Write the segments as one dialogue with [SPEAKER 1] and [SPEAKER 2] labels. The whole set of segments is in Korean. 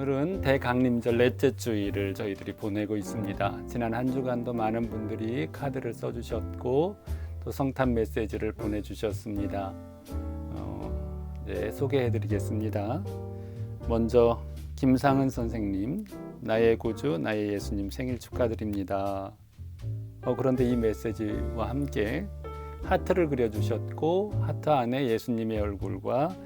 [SPEAKER 1] 오늘은 대강림절 넷째 주일을 저희들이 보내고 있습니다. 지난 한 주간도 많은 분들이 카드를 써주셨고 또 성탄 메시지를 보내주셨습니다. 어, 네, 소개해드리겠습니다. 먼저 김상은 선생님, 나의 구주, 나의 예수님 생일 축하드립니다. 어, 그런데 이 메시지와 함께 하트를 그려주셨고 하트 안에 예수님의 얼굴과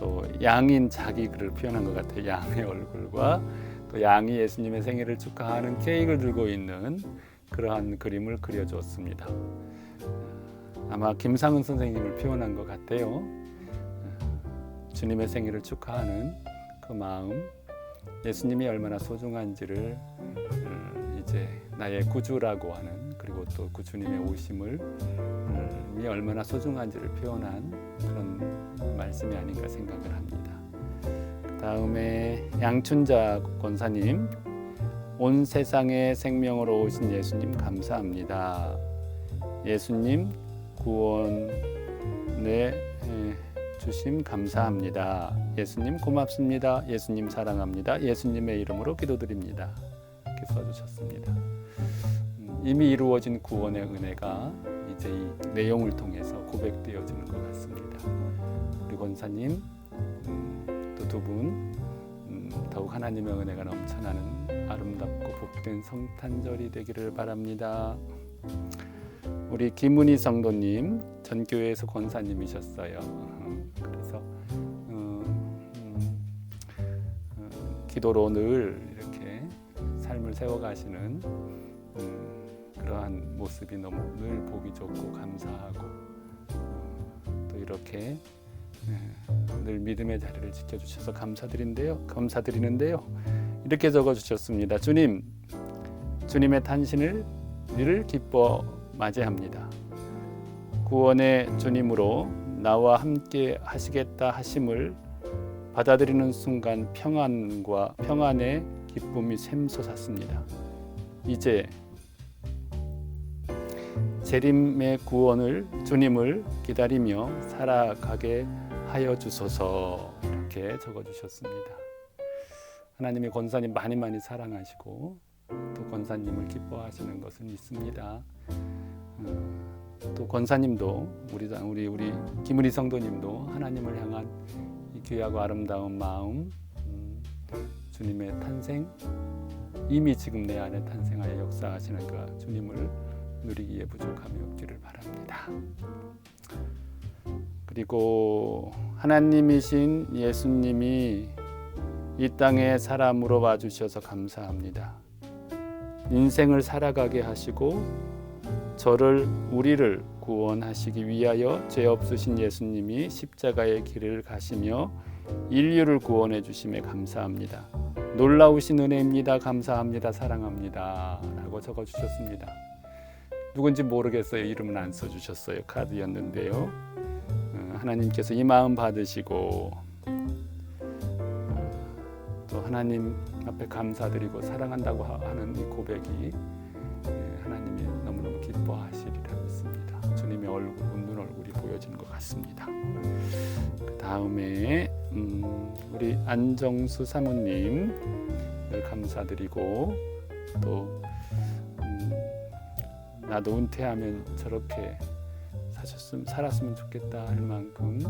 [SPEAKER 1] 또 양인 자기 글을 표현한 것 같아요. 양의 얼굴과 또 양이 예수님의 생일을 축하하는 케이크를 들고 있는 그러한 그림을 그려주었습니다. 아마 김상은 선생님을 표현한 것 같아요. 주님의 생일을 축하하는 그 마음, 예수님이 얼마나 소중한지를 음, 이제 나의 구주라고 하는 그리고 또 구주님의 오심을 이 얼마나 소중한지를 표현한 그런 말씀이 아닌가 생각을 합니다. 그 다음에 양춘자 권사님, 온 세상에 생명으로 오신 예수님 감사합니다. 예수님 구원에 주심 감사합니다. 예수님 고맙습니다. 예수님 사랑합니다. 예수님의 이름으로 기도드립니다. 이렇게 써주셨습니다. 음, 이미 이루어진 구원의 은혜가 이제 이 내용을 통해서 고백되어지는 것 같습니다. 권사님 음, 또두분 음, 더욱 하나님의 은혜가 넘쳐나는 아름답고 복된 성탄절이 되기를 바랍니다. 우리 김은희 성도님 전 교회에서 권사님이셨어요. 그래서 음, 음, 음, 기도로 늘 이렇게 삶을 세워가시는 음, 그러한 모습이 너무 늘 보기 좋고 감사하고 어, 또 이렇게 예, 늘 믿음의 자리를 지켜주셔서 감사드린데요. 감사드리는데요. 이렇게 적어주셨습니다. 주님, 주님의 탄신을 늘 기뻐 맞이합니다. 구원의 주님으로 나와 함께 하시겠다 하심을 받아들이는 순간 평안과 평안의 기쁨이 샘솟았습니다. 이제 재림의 구원을 주님을 기다리며 살아가게 하여 주소서 이렇게 적어 주셨습니다. 하나님이 권사님 많이 많이 사랑하시고 또 권사님을 기뻐하시는 것은 있습니다. 음, 또 권사님도 우리 우리 우리 김은희 성도님도 하나님을 향한 이 귀하고 아름다운 마음, 음, 주님의 탄생 이미 지금 내 안에 탄생하여 역사하시는 그 주님을 누리기에 부족함이 없기를 바랍니다. 그리고 하나님이신 예수님이 이 땅에 사람으로 와주셔서 감사합니다. 인생을 살아가게 하시고 저를 우리를 구원하시기 위하여 죄 없으신 예수님이 십자가의 길을 가시며 인류를 구원해 주심에 감사합니다. 놀라우신 은혜입니다. 감사합니다. 사랑합니다. 라고 적어 주셨습니다. 누군지 모르겠어요. 이름은 안 써주셨어요. 카드였는데요. 어, 하나님께서 이 마음 받으시고 또 하나님 앞에 감사드리고 사랑한다고 하는 이 고백이 예, 하나님이 너무너무 기뻐하시리라 믿습니다. 주님의 얼굴, 웃는 얼굴이 보여지는 것 같습니다. 그 다음에 음, 우리 안정수 사모님 늘 감사드리고 또 나도 은퇴하면 저렇게 사셨음, 살았으면 좋겠다 할 만큼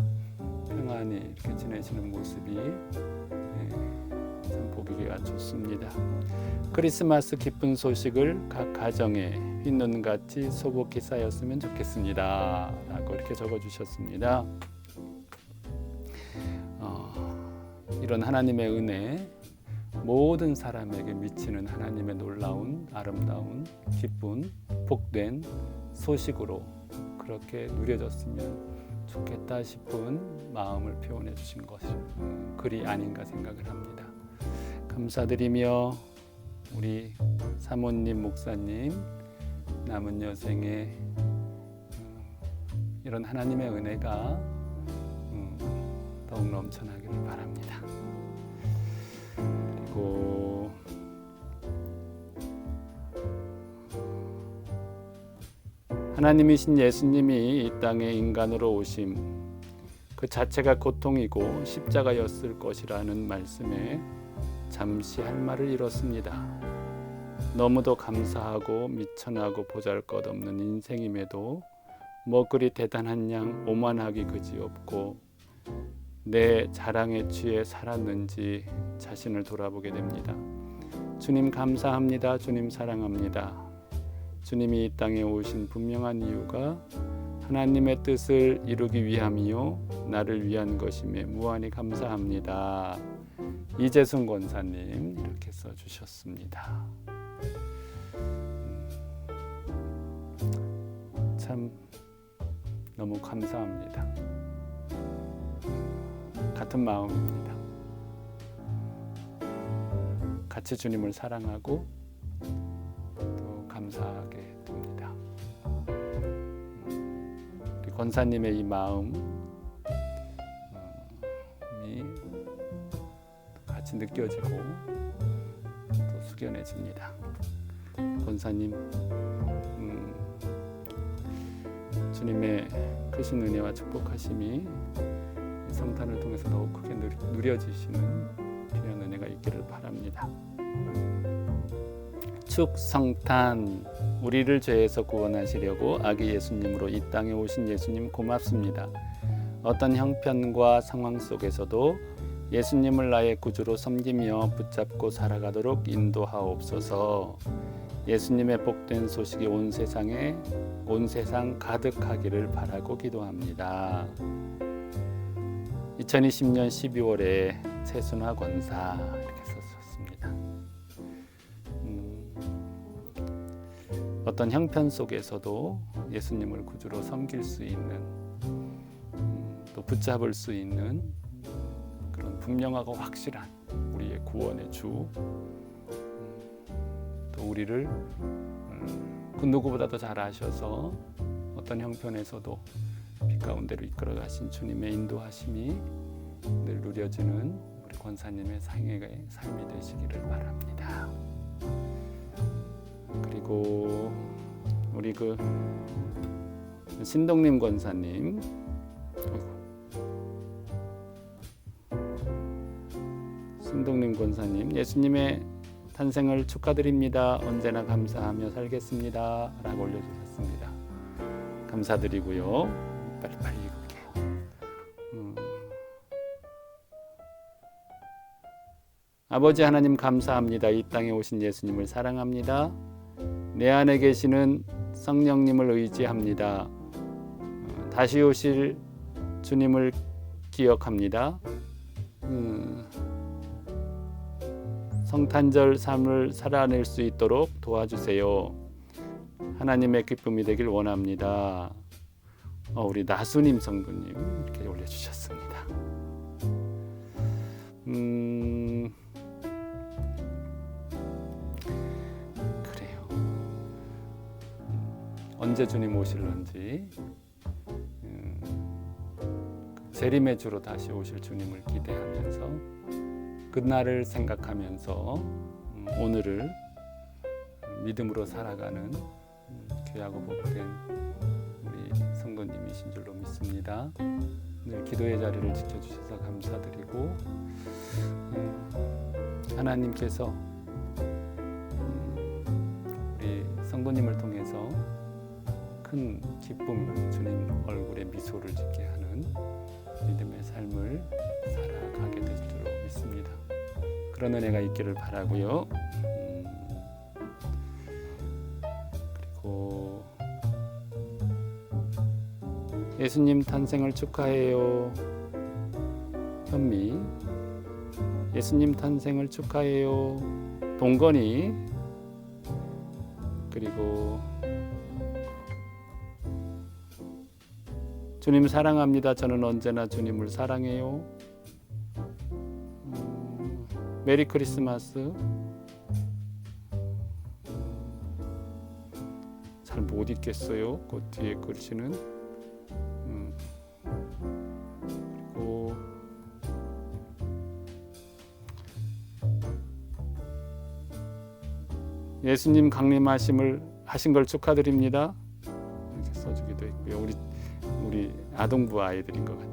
[SPEAKER 1] 평안히 이렇게 지내시는 모습이 예, 참 보기가 좋습니다. 크리스마스 기쁜 소식을 각 가정에 흰눈같이 소복히 쌓였으면 좋겠습니다. 라고 이렇게 적어주셨습니다. 어, 이런 하나님의 은혜 모든 사람에게 미치는 하나님의 놀라운 아름다운 기쁜 복된 소식으로 그렇게 누려졌으면 좋겠다 싶은 마음을 표현해 주신 것이 글이 아닌가 생각을 합니다. 감사드리며 우리 사모님 목사님 남은 여생에 음, 이런 하나님의 은혜가 음, 더욱 넘쳐나기를 바랍니다. 그리고 하나님이신 예수님이 이 땅에 인간으로 오심 그 자체가 고통이고 십자가였을 것이라는 말씀에 잠시 할 말을 잃었습니다. 너무도 감사하고 미천하고 보잘것없는 인생임에도 뭐 그리 대단한 양 오만하기 그지없고 내 자랑에 취해 살았는지 자신을 돌아보게 됩니다. 주님 감사합니다. 주님 사랑합니다. 주님이 이 땅에 오신 분명한 이유가 하나님의 뜻을 이루기 위함이요 나를 위한 것임에 무한히 감사합니다. 이재순 권사님 이렇게 써 주셨습니다. 참 너무 감사합니다. 같은 마음입니다. 같이 주님을 사랑하고 또 감사하게 됩니다. 우리 권사님의 이 마음이 같이 느껴지고 또 숙연해집니다. 권사님, 음, 주님의 크신 은혜와 축복하심이 이 성탄을 통해서 더욱 크게 누려지시는 귀한 은혜가 있기를 바랍니다. 축 성탄 우리를 죄에서 구원하시려고 아기 예수님으로 이 땅에 오신 예수님 고맙습니다. 어떤 형편과 상황 속에서도 예수님을 나의 구주로 섬기며 붙잡고 살아가도록 인도하옵소서. 예수님의 복된 소식이 온 세상에 온 세상 가득하기를 바라고 기도합니다. 2020년 12월에 최순화 권사 이렇게 썼습니다. 음, 어떤 형편 속에서도 예수님을 구주로 섬길 수 있는 음, 또 붙잡을 수 있는 그런 분명하고 확실한 우리의 구원의 주, 음, 또 우리를 음, 그 누구보다도 잘 아셔서 어떤 형편에서도 빛 가운데로 이끌어 가신 주님의 인도하심이 늘 누려지는 우리 권사님의 삶의 삶이 되시기를 바랍니다. 그리고 우리 그 신동림 권사님 신동림 권사님 예수님의 탄생을 축하드립니다. 언제나 감사하며 살겠습니다. 라고 올려주셨습니다. 감사드리고요. 빨리빨리 읽을게요. 음. 아버지 하나님 감사합니다. 이 땅에 오신 예수님을 사랑합니다. 내 안에 계시는 성령님을 의지합니다. 어, 다시 오실 주님을 기억합니다. 음, 성탄절 삶을 살아낼 수 있도록 도와주세요. 하나님의 기쁨이 되길 원합니다. 어, 우리 나수님 성도님 이렇게 올려주셨습니다. 음, 그래요. 음, 언제 주님 오실런지 음, 그 재림의 주로 다시 오실 주님을 기대하면서 그날을 생각하면서 음, 오늘을 믿음으로 살아가는 음, 귀하고 복된 성도님이신 줄로 믿습니다. 늘 기도의 자리를 지켜주셔서 감사드리고 음, 하나님께서 음, 우리 성도님을 통해서 큰 기쁨 주님 얼굴에 미소를 짓게 하는 믿음의 삶을 살아가게 될 줄로 믿습니다. 그런 은혜가 있기를 바라고요. 예수님 탄생을 축하해요. 현미 예수님 탄생을 축하해요. 동건이 그리고 주님 사랑합니다. 저는 언제나 주님을 사랑해요. 음, 메리 크리스마스. 잘 못 읽겠어요. 그 뒤에 글씨는. 예수님 강림하심을 하신 걸 축하드립니다. 이렇게 써주기도 했고요. 우리 우리 아동부 아이들인 것 같아요.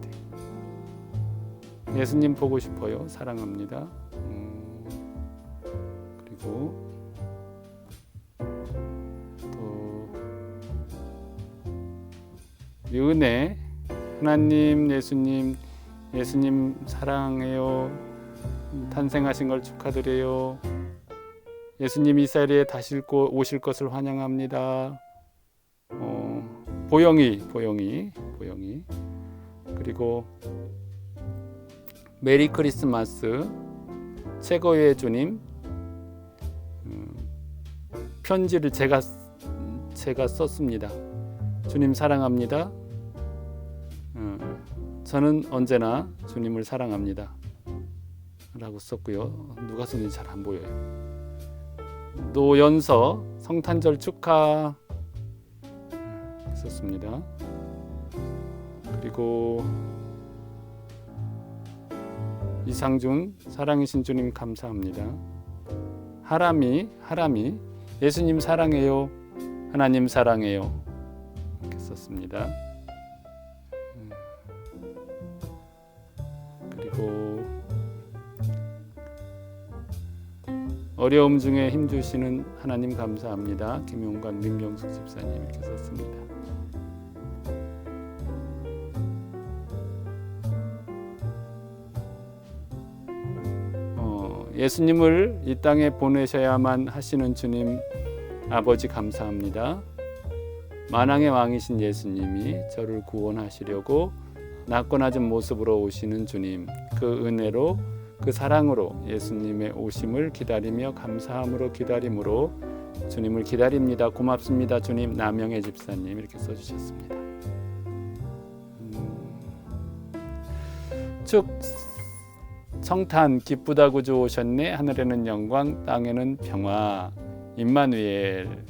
[SPEAKER 1] 예수님 보고 싶어요. 사랑합니다. 음, 그리고 또 은혜 하나님 예수님 예수님 사랑해요 탄생하신 걸 축하드려요 예수님 이스라엘에 다시 오실 것을 환영합니다 어, 보영이 보영이 보영이 그리고 메리 크리스마스 최고의 주님 음, 편지를 제가 제가 썼습니다. 주님 사랑합니다. 음, 저는 언제나 주님을 사랑합니다. 라고 썼고요. 누가 썼는지 잘 안 보여요. 노연서 성탄절 축하 음, 썼습니다. 그리고 이상준 사랑이신 주님 감사합니다. 하람이 하람이 예수님 사랑해요. 하나님 사랑해요. 이렇게 썼습니다. 어려움 중에 힘 주시는 하나님 감사합니다. 김용관 민명숙 집사님 이렇게 썼습니다. 어, 예수님을 이 땅에 보내셔야만 하시는 주님 아버지 감사합니다. 만왕의 왕이신 예수님이 저를 구원하시려고 낮고 낮은 모습으로 오시는 주님 그 은혜로 그 사랑으로 예수님의 오심을 기다리며 감사함으로 기다림으로 주님을 기다립니다. 고맙습니다. 주님. 남영애 집사님 이렇게 써주셨습니다. 음, 축 성탄 기쁘다고 좋으셨네. 하늘에는 영광 땅에는 평화. 임마누엘.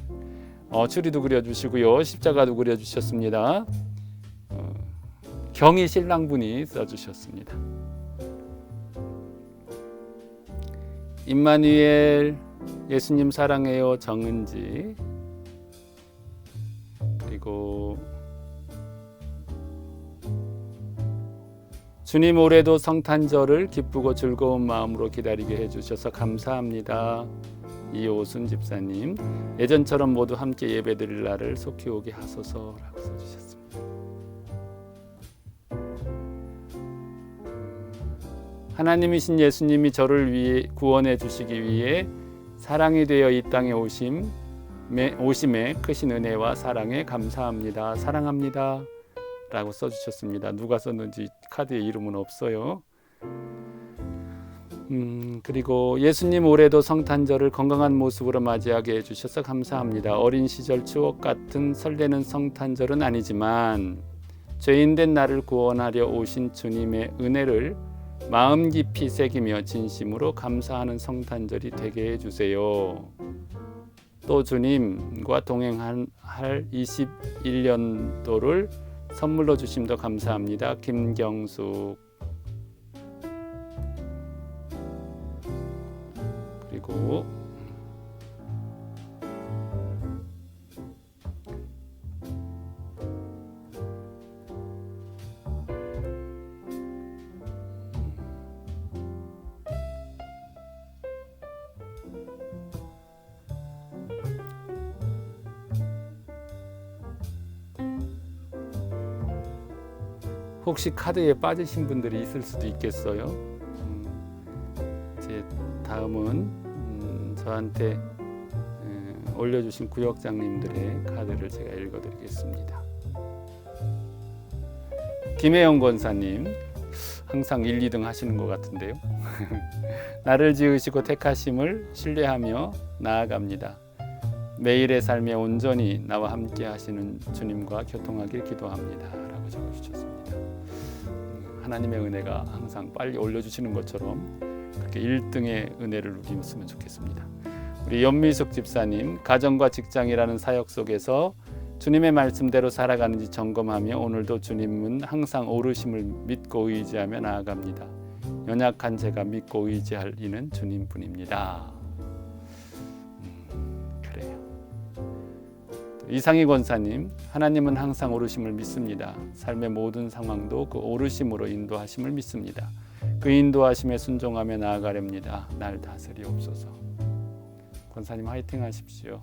[SPEAKER 1] 어, 추리도 그려주시고요. 십자가도 그려주셨습니다. 어, 경희 신랑분이 써주셨습니다 임마누엘 예수님 사랑해요 정은지 그리고 주님 올해도 성탄절을 기쁘고 즐거운 마음으로 기다리게 해주셔서 감사합니다. 이오순 집사님 예전처럼 모두 함께 예배드릴 날을 속히 오게 하소서라고 써주셨습니다. 하나님이신 예수님이 저를 위해 구원해 주시기 위해 사랑이 되어 이 땅에 오심 오심에 크신 은혜와 사랑에 감사합니다. 사랑합니다. 라고 써주셨습니다. 누가 썼는지 카드에 이름은 없어요. 음, 그리고 예수님 올해도 성탄절을 건강한 모습으로 맞이하게 해주셔서 감사합니다. 어린 시절 추억 같은 설레는 성탄절은 아니지만 죄인된 나를 구원하려 오신 주님의 은혜를 마음 깊이 새기며 진심으로 감사하는 성탄절이 되게 해주세요. 또 주님과 동행할 21년도를 선물로 주심도 감사합니다. 김경숙 그리고 혹시 카드에 빠지신 분들이 있을 수도 있겠어요. 음, 이제 다음은 음, 저한테 음, 올려주신 구역장님들의 카드를 제가 읽어드리겠습니다. 김혜영 권사님 항상 1, 2등 하시는 것 같은데요. 나를 지으시고 택하심을 신뢰하며 나아갑니다. 매일의 삶에 온전히 나와 함께 하시는 주님과 교통하길 기도합니다. 라고 적어주셨습니다. 하나님의 은혜가 항상 빨리 올려주시는 것처럼 그렇게 1등의 은혜를 누리면 좋겠습니다. 우리 연미숙 집사님 가정과 직장이라는 사역 속에서 주님의 말씀대로 살아가는지 점검하며 오늘도 주님은 항상 오르심을 믿고 의지하며 나아갑니다. 연약한 제가 믿고 의지할 이는 주님뿐입니다. 이상희 권사님, 하나님은 항상 오르심을 믿습니다. 삶의 모든 상황도 그 오르심으로 인도하심을 믿습니다. 그 인도하심에 순종하며 나아가렵니다. 날 다스리옵소서. 권사님 화이팅 하십시오.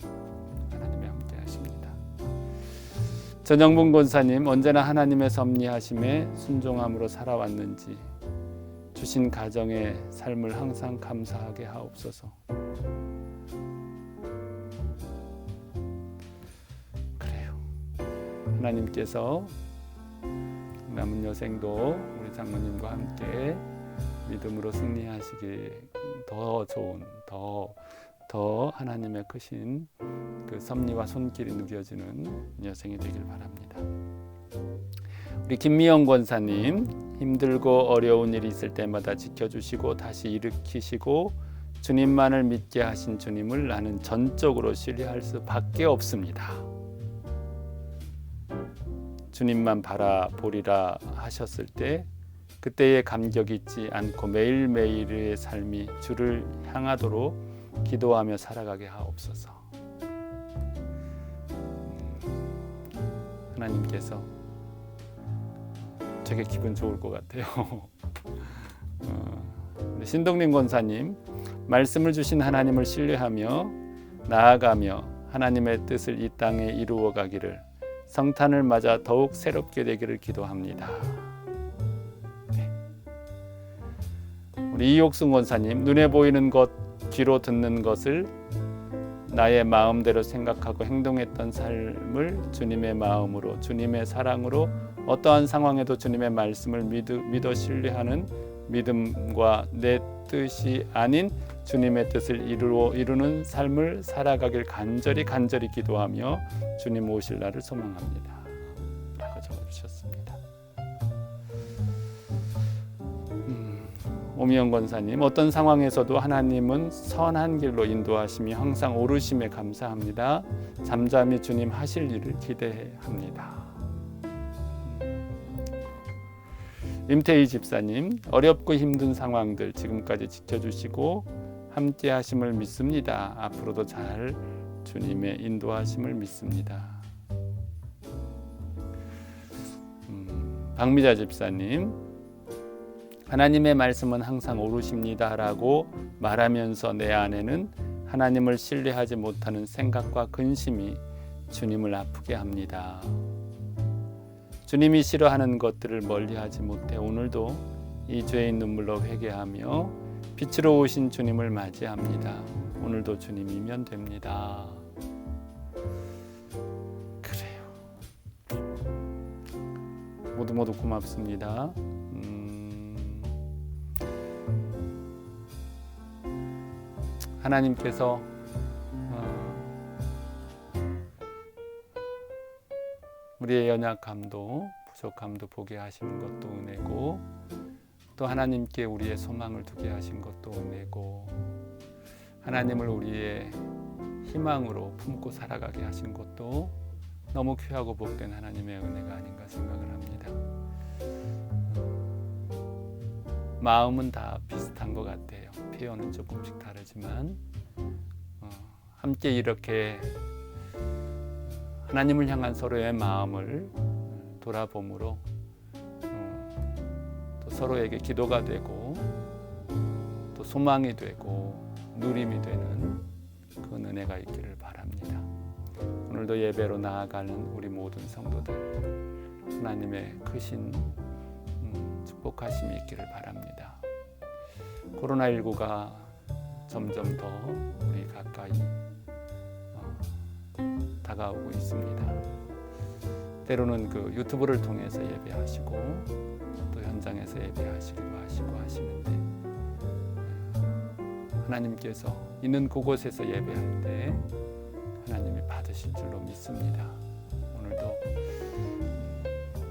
[SPEAKER 1] 하나님이 함께 하십니다. 전영분 권사님 언제나 하나님의 섭리하심에 순종함으로 살아왔는지 주신 가정의 삶을 항상 감사하게 하옵소서. 하나님께서 남은 여생도 우리 장모님과 함께 믿음으로 승리하시기 더 좋은 더 더 하나님의 크신 그 섭리와 손길이 누겨지는 여생이 되길 바랍니다. 우리 김미영 권사님 힘들고 어려운 일이 있을 때마다 지켜주시고 다시 일으키시고 주님만을 믿게 하신 주님을 나는 전적으로 신뢰할 수밖에 없습니다. 주님만 바라보리라 하셨을 때 그때의 감격 잊지 않고 매일매일의 삶이 주를 향하도록 기도하며 살아가게 하옵소서. 하나님께서 되게 기분 좋을 것 같아요. 어, 신동림 권사님 말씀을 주신 하나님을 신뢰하며 나아가며 하나님의 뜻을 이 땅에 이루어 가기를 성탄을 맞아 더욱 새롭게 되기를 기도합니다. 네. 우리 이옥순 권사님 눈에 보이는 것 귀로 듣는 것을 나의 마음대로 생각하고 행동했던 삶을 주님의 마음으로 주님의 사랑으로 어떠한 상황에도 주님의 말씀을 믿어, 믿어 신뢰하는 믿음과 내 뜻이 아닌 주님의 뜻을 이루어 이루는 삶을 살아가길 간절히 간절히 기도하며 주님 오실 날을 소망합니다. 라고 적어주셨습니다. 음, 오미영 권사님 어떤 상황에서도 하나님은 선한 길로 인도하심이 항상 오르심에 감사합니다. 잠잠히 주님 하실 일을 기대합니다. 임태희 집사님 어렵고 힘든 상황들 지금까지 지켜주시고 함께 하심을 믿습니다. 앞으로도 잘 주님의 인도하심을 믿습니다. 음, 박미자 집사님 하나님의 말씀은 항상 옳으십니다라고 말하면서 내 안에는 하나님을 신뢰하지 못하는 생각과 근심이 주님을 아프게 합니다. 주님이 싫어하는 것들을 멀리하지 못해 오늘도 이 죄의 눈물로 회개하며 빛으로 오신 주님을 맞이합니다. 오늘도 주님이면 됩니다. 그래요. 모두 모두 고맙습니다. 음, 하나님께서 우리의 연약함도 부족함도 보게 하시는 것도 은혜고 또 하나님께 우리의 소망을 두게 하신 것도 은혜고 하나님을 우리의 희망으로 품고 살아가게 하신 것도 너무 귀하고 복된 하나님의 은혜가 아닌가 생각을 합니다. 마음은 다 비슷한 것 같아요. 표현은 조금씩 다르지만 어, 함께 이렇게 하나님을 향한 서로의 마음을 돌아봄으로 어, 또 서로에게 기도가 되고 또 소망이 되고 누림이 되는 그 은혜가 있기를 바랍니다. 오늘도 예배로 나아가는 우리 모든 성도들 하나님의 크신 음, 축복하심이 있기를 바랍니다. 코로나19가 점점 더 우리 가까이 다가오고 있습니다. 때로는 그 유튜브를 통해서 예배하시고 또 현장에서 예배하시기도 하시고 하시는데 하나님께서 있는 그곳에서 예배할 때 하나님이 받으실 줄로 믿습니다. 오늘도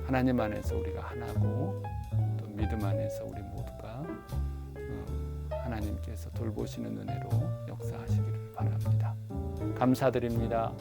[SPEAKER 1] 하나님 안에서 우리가 하나고 또 믿음 안에서 우리 모두가 어, 하나님께서 돌보시는 은혜로 역사하시기를 바랍니다. 감사드립니다.